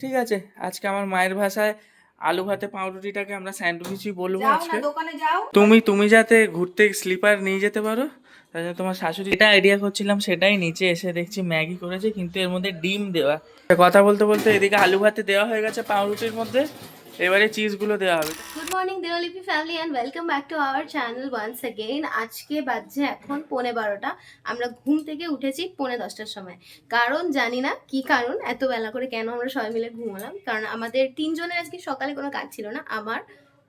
ঠিক আছে আজকে আমার মায়ের ভাষায় আলু ভাতে পাউরুটিটাকে আমরা স্যান্ডউইচই বলব আজকে। তুমি তুমি যাতে ঘুরতে স্লিপার নিয়ে যেতে পারো তাই জন্য তোমার শাশুড়ি এটা আইডিয়া করছিলাম সেটাই নিচে এসে দেখছি ম্যাগি করেছে কিন্তু এর মধ্যে ডিম দেওয়া। কথা বলতে বলতে এদিকে আলু ভাতে দেওয়া হয়ে গেছে পাউরুটির মধ্যে। এবারে চিজগুলো দেওয়া হবে। Good morning দেওয়ালিপি family and welcome back to our channel once again আজকে বাজছে এখন পৌনে বারোটা। আমরা ঘুম থেকে উঠেছি পৌনে দশটার সময়। কারণ জানি না কি কারণ, এত বেলা করে কেন আমরা সবাই মিলে ঘুমালাম। কারণ আমাদের তিনজনের আজকে সকালে কোনো কাজ ছিল না। আমার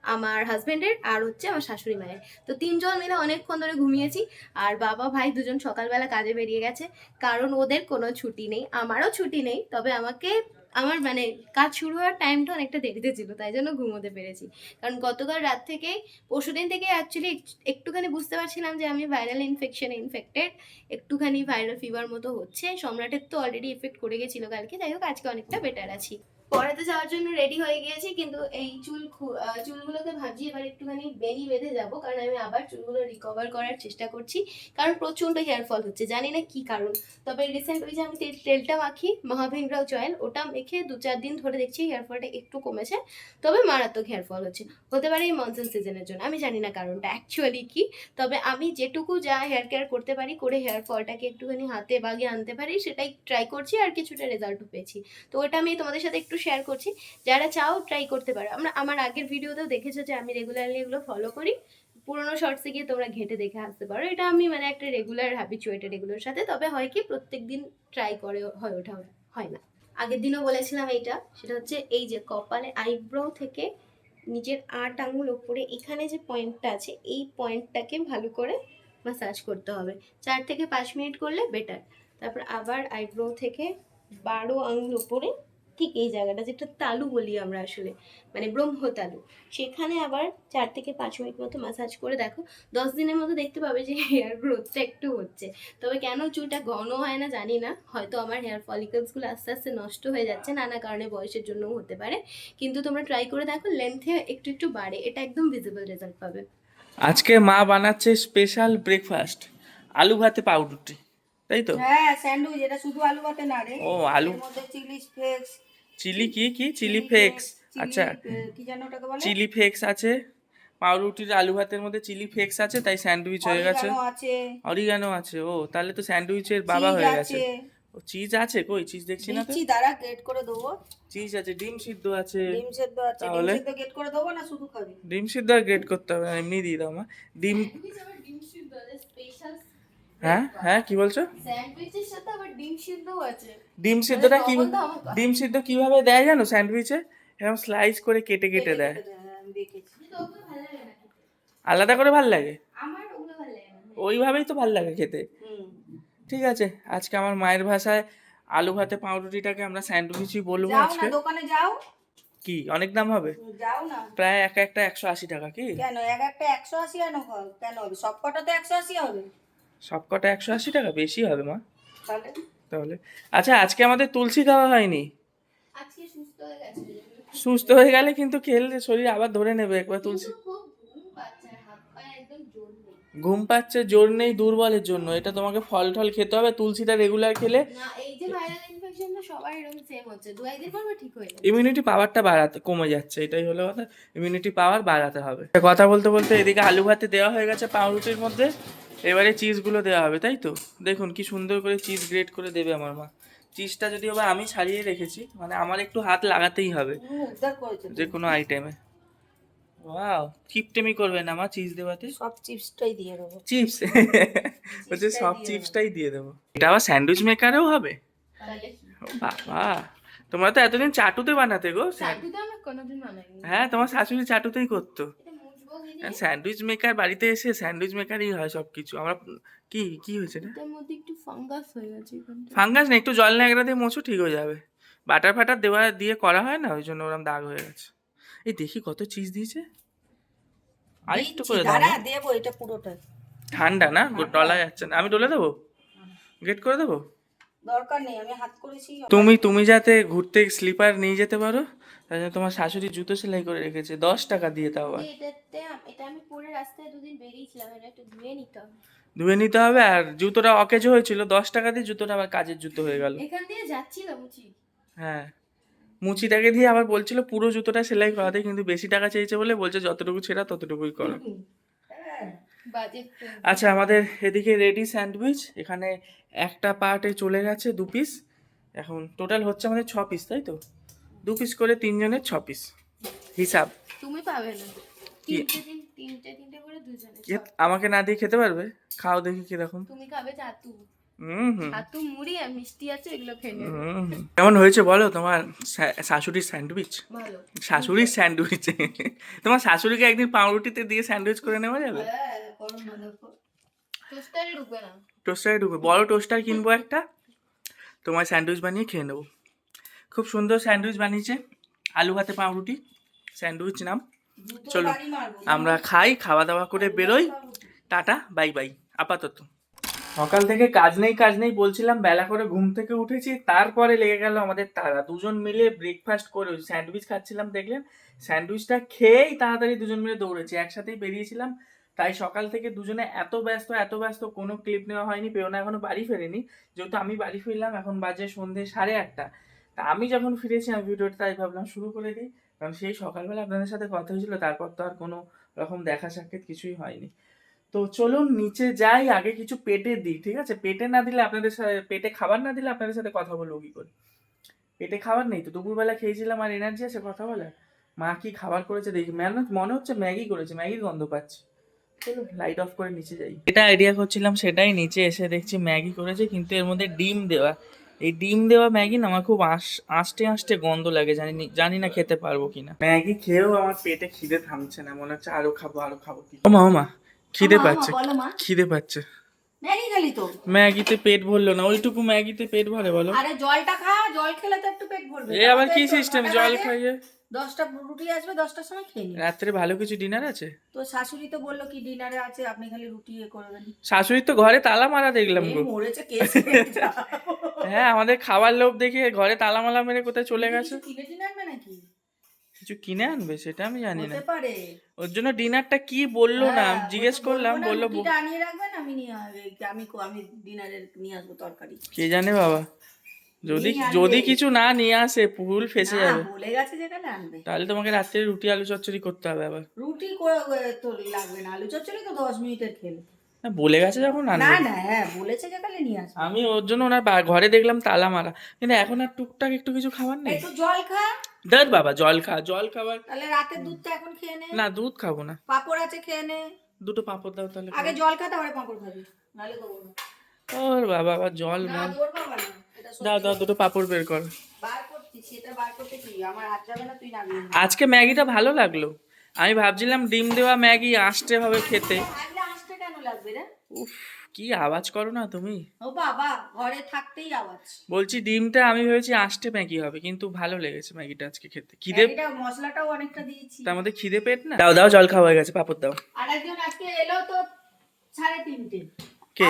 আমার হাজব্যান্ডের আর হচ্ছে আমার শাশুড়ি মায়ের। তো তিনজন মিলে অনেকক্ষণ ধরে ঘুমিয়েছি। আর বাবা ভাই দুজন সকালবেলা কাজে বেরিয়ে গেছে। কারণ ওদের কোনো ছুটি নেই। আমারও ছুটি নেই। তবে আমাকে আমার মানে কাজ শুরু হওয়ার টাইমটা অনেকটা দেরিতে ছিল, তাই জন্য ঘুমোতে পেরেছি। কারণ গতকাল রাত থেকে, পরশুদিন থেকে অ্যাকচুয়ালি একটুখানি বুঝতে পারছিলাম যে আমি ভাইরাল ইনফেকশনে ইনফেক্টেড একটুখানি ভাইরাল ফিভার মতো হচ্ছে। সম্রাটের তো অলরেডি ইফেক্ট করে গেছিল কালকে, যাই হোক আজকে অনেকটা বেটার আছি। পড়াতে যাওয়ার জন্য রেডি হয়ে গিয়েছি, কিন্তু এই চুল চুলগুলোকে ভাবছি এবার একটুখানি বেনি বেঁধে যাব, কারণ আমি আবার চুলগুলো রিকভার করার চেষ্টা করছি, কারণ প্রচণ্ড হেয়ার ফল হচ্ছে, জানি না কি কারণ। তবে রিসেন্ট ওই যে আমি তেল- তেলটা মাখি মহাভিংরাও জয়েল ওটা মেখে দু চার দিন ধরে দেখছি হেয়ার ফলটা একটু কমেছে, তবে মারাত্মক হেয়ার ফল হচ্ছে। হতে পারে এই মনসুন সিজনের জন্য, আমি জানি না কারণটা অ্যাকচুয়ালি কি, তবে আমি যেটুকু যা হেয়ার কেয়ার করতে পারি, করে হেয়ার ফলটাকে একটুখানি হাতে বাগিয়ে আনতে পারি, সেটাই ট্রাই করছি, আর কিছুটা রেজাল্টও পেয়েছি। তো ওটা আমি তোমাদের সাথে একটু শেয়ার করছি। যারা চাও ট্রাই করতে পারো। আমরা, আমার আগের ভিডিওতেও দেখেছ যে আমি রেগুলারলি এগুলো ফলো করি। পুরোনো শর্টসে গিয়ে তোমরা ঘেটে দেখে আসতে পারো। এটা আমি মানে একটা রেগুলার হ্যাবিচুয়েটেড এগুলোর সাথে। তবে হয় কি প্রত্যেক দিন ট্রাই করে হয় ওঠা হয় না। আগের দিনও বলেছিলাম এইটা। সেটা হচ্ছে এই যে কপালে আইব্রো থেকে নিজের আট আঙুল ওপরে এখানে যে পয়েন্টটা আছে, এই পয়েন্টটাকে ভালো করে মাসাজ করতে হবে। চার থেকে পাঁচ মিনিট করলে বেটার তারপর আবার আইব্রো থেকে বারো আঙুল ওপরে ঠিক এই জায়গাটা যেটা তালু বলি আমরা আসলে মানে ব্রহ্ম তালু সেখানে আবার চার থেকে পাঁচ মিনিট মতো মাসাজ করে দেখো দশ দিনের মতো দেখতে পাবে যে হেয়ার গ্রোথটা একটু হচ্ছে। তবে কেন চুলটা ঘন হয় না জানি না হয়তো আমার হেয়ার ফলিকলসগুলো আস্তে আস্তে নষ্ট হয়ে যাচ্ছে নানা কারণে বয়সের জন্যও হতে পারে। কিন্তু তোমরা ট্রাই করে দেখো লেন্থে একটু একটু বাড়ে এটা একদম ভিজিবল রেজাল্ট পাবে। আজকে মা বানাচ্ছে স্পেশাল ব্রেকফাস্ট আলু ভাতে পাউরুটি তাই তো? হ্যাঁ স্যান্ডউইচ এটা শুধু আলু ভাতে না রে ও আলু এর মধ্যে চিলি ফ্লেক্স চিলি কি কি? চিলি ফ্লেক্স আচ্ছা। কি জানো ওটাকে বলে? চিলি ফ্লেক্স আছে। পাউরুটির আলু ভাতের মধ্যে চিলি ফ্লেক্স আছে তাই স্যান্ডউইচ হয়ে গেছে। অরিগানো আছে। ও তাহলে তো স্যান্ডউইচের বাবা হয়ে গেছে। ও চিজ আছে কই? চিজ দেখছি না তো? দিচ্ছি দাঁড়া গেট করে দেবো। চিজ আছে ডিম সিদ্ধ আছে। ডিম সিদ্ধ আছে। ডিম তাহলে? সেদ্ধ গেট করে দেবো না শুধু খাবি? ডিম সিদ্ধ আর গ্রেট করতে হবে এমনি দিয়ে দাও মা। ডিম ডিম সিদ্ধ স্পেশাল হ্যাঁ? হ্যাঁ কি বলছো? স্যান্ডউইচের সাথে আবার ডিম সিদ্ধও আছে। ডিম সিদ্ধটা কি ডিম সিদ্ধ কীভাবে দেয় জানো স্যান্ডউইচে? এরকম স্লাইস করে কেটে কেটে দেয়। আমি দেখেছি। কিন্তু ওগুলো ভালো লাগে না খেতে। আলাদা করে ভালো লাগে? ওইভাবেই তো ভালো লাগে খেতে। ঠিক আছে আজকে আমার মায়ের ভাষায় আলু ভাতে পাউরুটিটাকে আমরা স্যান্ডউইচই বলব আজকে না দোকানে যাও। কি অনেক দাম হবে? যাও না। প্রায় এক একটা একশো আশি টাকা কি? কেন? এক একটা একশো আশি কেন কেন হবে? সব কটা তো একশো আশি হবে। সব কটা একশো আশি টাকা বেশি হবে মা। তাহলে? তাহলে। আচ্ছা আজকে আমাদের তুলসী খাওয়া হয়নি? সুস্থ হয়ে গেলে কিন্তু খেললে শরীর আবার ধরে নেবে একবার তুলসী। ঘুম পাচ্ছে জোর নেই। দুর্বলের জন্য। এটা তোমাকে ফল টল খেতে হবে তুলসীটা রেগুলার খেলে ইমিউনিটি পাওয়ারটা বাড়াতে কমে যাচ্ছে এটাই হলো কথা। ইমিউনিটি পাওয়ার বাড়াতে হবে। কথা বলতে বলতে এদিকে আলু ভাতে দেওয়া হয়ে গেছে পাউরুটির মধ্যে। এবারে চিজগুলো দেওয়া হবে তাই তো? দেখুন কি সুন্দর করে চিজ গ্রেট করে দেবে আমার মা। চিজটা যদি আবার আমি ছাড়িয়ে রেখেছি মানে আমার একটু হাত লাগাতেই হবে। যে কোনো আইটেমে ওয়াও কিপটেমি করবে না মা চিজ দেওয়াতে? সব চিপসটাই দিয়ে দেবো। চিপস বলছে সব চিপসটাই দিয়ে দেবো। এটা আবার স্যান্ডউইচ মেকারেও হবে? বাবা তোমরা তো এতদিন চাটুতে বানাতে গো। চাটু তো আমরা কোনোদিন বানাইনি। হ্যাঁ তোমার শাশুড়ি চাটুতেই করতো? স্যান্ডউইচ মেকার বাড়িতে এসে স্যান্ডউইচ মেকারই হয় সব কিছু আমরা কি কি হয়েছে রে এটার মধ্যে একটু ফাঙ্গাস হয়ে গেছে ফাঙ্গাস না একটু জল ন্যাকড়া দিয়ে মোছো ঠিক হয়ে যাবে। বাটার ফাটার দেওয়া দিয়ে করা হয় না ওই জন্য ওরকম দাগ হয়ে গেছে। এই দেখি কত চিজ দিয়েছে। আর একটু করে দাও। দাঁড়া দেবো এটা পুরোটা। ঠান্ডা না ডলা যাচ্ছে না। আমি ডলে দেবো? গেট করে দেবো? দরকার নেই আমি হাত করেছি। তুমি তুমি যাতে ঘুরতে স্লিপার নিয়ে যেতে পারো। তাই জন্য তোমার শাশুড়ি জুতো সেলাই করে রেখেছে দশ টাকা দিয়ে তাও আবার। এটাতে এটা আমি পরে রাস্তায় দুদিন বেরিয়েছিলাম এটা একটু ধুয়ে নিতে হবে। ধুয়ে নিতে হবে আর জুতোটা অকেজো হয়েছিল দশ টাকা দিয়ে জুতোটা আবার কাজের জুতো হয়ে গেল। এখান দিয়ে যাচ্ছিলাম উচি হ্যাঁ মুচিটাকে দিয়ে আবার বলছিল পুরো জুতোটা সেলাই করাতে কিন্তু বেশি টাকা চেয়েছে বলে বলছে যতটুকু ছেঁড়া ততটুকুই করো। হ্যাঁ আচ্ছা আমাদের এদিকে রেডি স্যান্ডউইচ এখানে একটা পার্টে চলে গেছে দু পিস। এখন টোটাল হচ্ছে আমাদের ছ পিস তাই তো? দু পিস করে তিনজনের ছ পিস হিসাব। তুমি পাবে না। কি? তিনটে তিনটে তিনটে করে দুজনে আমাকে না দিয়ে খেতে পারবে? খাও দেখি কীরকম তুমি খাবে ছাতু। হুম হুম। মুড়ি আর মিষ্টি আছে এগুলো খেয়ে হুম হুম। কেমন হয়েছে বলো তোমার শাশুড়ির স্যান্ডউইচ? শাশুড়ির স্যান্ডউইচ। তোমার শাশুড়িকে একদিন পাউরুটিতে দিয়ে স্যান্ডউইচ করে নেওয়া যাবে? হ্যাঁ টোস্টারে ঢুকবে না। টোস্টারে ঢুকবে। বড় টোস্টার কিনবো একটা। তোমার স্যান্ডউইচ বানিয়ে খেয়ে নেব। খুব সুন্দর স্যান্ডউইচ বানিয়েছে। আলু ভাতে পাউরুটি স্যান্ডউইচ নাম। চলো, আমরা খাই খাওয়া দাওয়া করে বেরোই। টাটা বাই বাই আপাতত। সকাল থেকে কাজ নেই কাজ নেই বলছিলাম বেলা করে ঘুম থেকে উঠেছি তারপরে লেগে গেল আমাদের তারা। দুজন মিলে ব্রেকফাস্ট করে স্যান্ডউইচ খাচ্ছিলাম দেখলেন। স্যান্ডউইচটা খেয়েই তাড়াতাড়ি দুজন মিলে দৌড়েছি একসাথেই বেরিয়েছিলাম। তাই সকাল থেকে দুজনে এত ব্যস্ত এত ব্যস্ত কোনো ক্লিপ নেওয়া হয়নি পেওনা এখনও বাড়ি ফেরেনি। যেহেতু আমি বাড়ি ফিরলাম এখন বাজে সন্ধে সাড়ে আটটা। তা আমি যখন ফিরেছি, আমি ভিডিওটা তাই ভাবলাম শুরু করে দিই। কারণ সেই সকালবেলা আপনাদের সাথে কথা হয়েছিল, তারপর তো আর কোনো রকম দেখা সাক্ষাৎ কিছুই হয়নি। তো চলুন নিচে যাই, আগে কিছু পেটে দিই, ঠিক আছে? পেটে না দিলে আপনাদের সাথে, পেটে খাবার না দিলে আপনাদের সাথে কথা বলব কি করে? পেটে খাবার নেই তো? দুপুরবেলা খেয়েছিলাম আর এনার্জি আছে কথা বলার। মা কি খাবার করেছে দেখি। মনে হচ্ছে ম্যাগি করেছে, ম্যাগির গন্ধ পাচ্ছি। লাইট অফ করে নিচে যাই। এটা আইডিয়া করছিলাম সেটাই নিচে এসে দেখছি ম্যাগি করেছে, কিন্তু এর মধ্যে ডিম দেওয়া। এই ডিম দেওয়া ম্যাগি না আমার খুব আঁশ আঁশটে আঁশটে গন্ধ লাগে জানি জানি না খেতে পারব কিনা। ম্যাগি খেয়েও আমার পেটে খিদে থামছে না মনে হচ্ছে আরও খাব আরও খাব কি ও মা মা খিদে পাচ্ছে মা। খিদে পাচ্ছে। ম্যাগি খেলি তো। ম্যাগিতে পেট ভরলো না ওইটুকু ম্যাগিতে পেট ভরে বলো। আরে জলটা খা জল খেলে তো একটু পেট ভরবে। এ আবার কি সিস্টেম জল খাইয়ে। দশটা রুটি আসবে দশটার সময় খেয়ে রাত্রে ভালো কিছু ডিনার আছে? তো শাশুড়ি তো বলল কি ডিনারে আছে আপনি খালি রুটি ইয়ে করবেন শাশুড়ি তো ঘরে তালা মারা দেখলাম গো। মরেছে কে হ্যাঁ আমাদের খাবার লোভ দেখে ঘরে তালা মালা মেরে কোথায় চলে গেছে? কিছু কিনে আনবে সেটা আমি জানি না। ওর জন্য ডিনারটা কি বলল না? হ্যাঁ, জিজ্ঞেস করলাম বলল আনিয়ে রাখবেন আমি নিয়ে আমি আমি ডিনারে নিয়ে আসব তরকারি। কে জানে বাবা? যদি যদি কিছু না নিয়ে আসে ফুল ফেসে যাবে। বলে গেছে যেখানে আনবে। তাহলে তোমাকে রাত্রে রুটি আলু চচ্চড়ি করতে হবে আবার। রুটি করে লাগবে না। আলু চচ্চড়ি তো দশ মিনিটের খেলে। না বলে গেছে যখন না না হ্যাঁ বলেছে যেখানে নিয়ে আসবে। আমি ওর জন্য ওনার ঘরে দেখলাম তালা মারা কিন্তু এখন আর টুকটাক একটু কিছু খাবার নেই। একটু জল খা। দেখ বাবা জল খা জল খাবার। তাহলে রাতের দুধটা এখন খেয়ে নে। না দুধ খাব না। পাপড় আছে খেয়ে নে। দুটো পাপড় দাও তাহলে। আগে জল খা তারপরে পাপড় খাবি। নাহলে দেবো না। ওর বাবা আবার জল না বাবা দাও দাও দুটো পাপড় বের কর। বার করছি সেটা বার করতে কি আমার হাত যাবে না তুই নাবি আজকে ম্যাগিটা ভালো লাগল। আমি ভাবছিলাম ডিম দেওয়া ম্যাগি আসতে হবে খেতে। লাগবে রে। উফ কি আওয়াজ করো না তুমি। ও বাবা ঘরে থাকতেই আওয়াজ। বলছি ডিমটা আমি ভেবেছি আসতে ম্যাগি হবে কিন্তু ভালো লেগেছে ম্যাগিটা আজকে খেতে। খিদে এটা মশলাটাও অনেকটা দিয়েছি। তার মধ্যে খিদে পেট না? দাও দাও জল খাওয়া হয়ে গেছে পাপড় দাও। আর একজন আজকে এলো তো সাড়ে তিনটে। কে?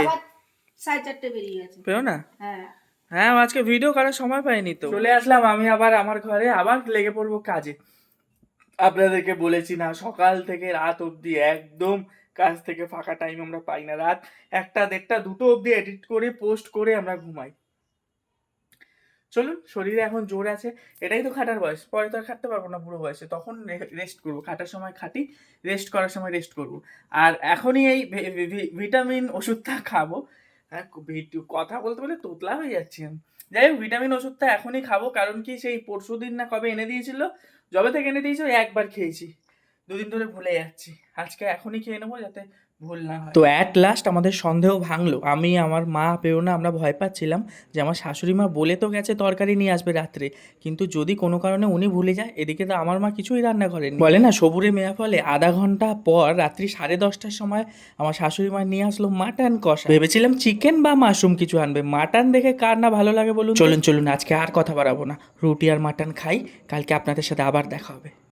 সাড়ে চারটে বেরিয়ে গেছে। পেও না? হ্যাঁ। হ্যাঁ আজকে ভিডিও করার সময় পাইনি তো। চলে আসলাম আমি আবার আমার ঘরে আবার লেগে পড়ব কাজে। আপনাদেরকে বলেছি না সকাল থেকে রাত অবধি একদম কাজ থেকে ফাঁকা টাইম আমরা পাই না। রাত একটা, দেড়টা, দুটো অবধি এডিট করে পোস্ট করে আমরা ঘুমাই। চলুন, শরীরে এখন জোর আছে। এটাই তো খাটার বয়স। পরে তো আর খাটতে পারব না বুড়ো বয়সে। তখন রেস্ট করব। খাটার সময় খাটি রেস্ট করার সময় রেস্ট করব। আর এখনই এই ভিটামিন ওষুধটা খাব। হ্যাঁ কথা বলতে বলে তোতলা হয়ে যাচ্ছি আমি। যাই হোক ভিটামিন ওষুধটা এখনই খাব। কারণ কি সেই পরশু দিন না কবে এনে দিয়েছিল? যবে থেকে এনে দিয়েছিল, একবার খেয়েছি। দুদিন ধরে ভুলে যাচ্ছি। আজকে এখনই খেয়ে নেব যাতে ভুল না তো অ্যাট লাস্ট আমাদের সন্দেহ ভাঙলো। আমি আমার মা পেও না আমরা ভয় পাচ্ছিলাম যে আমার শাশুড়ি মা বলে তো গেছে তরকারি নিয়ে আসবে রাত্রে। কিন্তু যদি কোনো কারণে উনি ভুলে যায় এদিকে তো আমার মা কিছুই রান্না করেন বলে না সবুরে মেয়া ফলে আধা ঘণ্টা পর রাত্রি সাড়ে দশটার সময় আমার শাশুড়ি মা নিয়ে আসলো মাটন কষা। ভেবেছিলাম চিকেন বা মাশরুম কিছু আনবে। মাটন দেখে কার না ভালো লাগে বলুন চলুন চলুন আজকে আর কথা বাড়াবো না। রুটি আর মাটন খাই। কালকে আপনাদের সাথে আবার দেখা হবে।